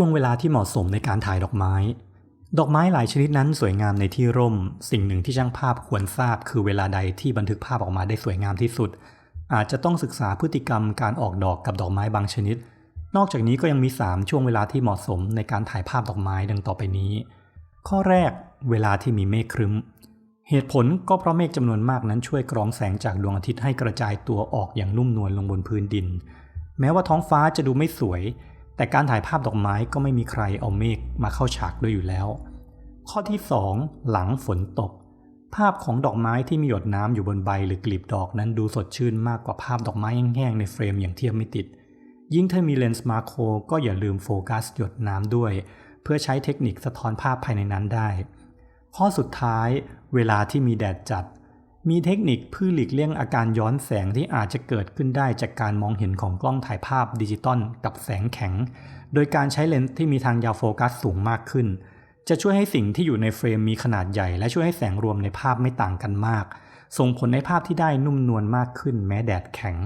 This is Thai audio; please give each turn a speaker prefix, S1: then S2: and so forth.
S1: ช่วงเวลาที่เหมาะสมในการถ่ายดอกไม้ ดอกไม้หลายชนิดนั้นสวยงามในที่ร่ม สิ่งหนึ่งที่ช่างภาพควรทราบ คือเวลาใดที่บันทึกภาพออกมาได้สวยงามที่สุด อาจจะต้องศึกษาพฤติกรรมการออกดอกกับดอกไม้บางชนิด นอกจากนี้ก็ยังมี 3 ช่วงเวลาที่เหมาะสมในการถ่ายภาพดอกไม้ดังต่อไปนี้ ข้อแรก เวลาที่มีเมฆครึ้ม เหตุผลก็เพราะเมฆจำนวนมากนั้นช่วยกรองแสงจากดวงอาทิตย์ให้กระจายตัวออกอย่างนุ่มนวลลงบนพื้นดิน แม้ว่าท้องฟ้าจะดูไม่สวย แต่การถ่ายภาพดอกไม้ก็ไม่มีใครเอาเมฆมาเข้าฉากด้วยอยู่แล้ว ข้อที่ 2 หลังฝนตก ภาพของดอกไม้ที่มีหยดน้ำอยู่บนใบหรือกลีบดอกนั้นดูสดชื่นมากกว่าภาพดอกไม้แห้งๆในเฟรมอย่างเทียบไม่ติด ยิ่งถ้ามีเลนส์มาโครก็อย่าลืมโฟกัสหยดน้ำด้วย เพื่อใช้เทคนิคสะท้อนภาพภายในนั้นได้ ข้อสุดท้าย เวลาที่มีแดดจัด มีเทคนิคเพื่อหลีกเลี่ยงอาการย้อนแสงที่อาจจะเกิดขึ้นได้จากการมองเห็นของกล้องถ่ายภาพดิจิตอลกับแสงแข็ง โดยการใช้เลนส์ที่มีทางยาวโฟกัสสูงมากขึ้น จะช่วยให้สิ่งที่อยู่ในเฟรมมีขนาดใหญ่ และช่วยให้แสงรวมในภาพไม่ต่างกันมาก ส่งผลให้ภาพที่ได้นุ่มนวลมากขึ้นแม้แดดแข็ง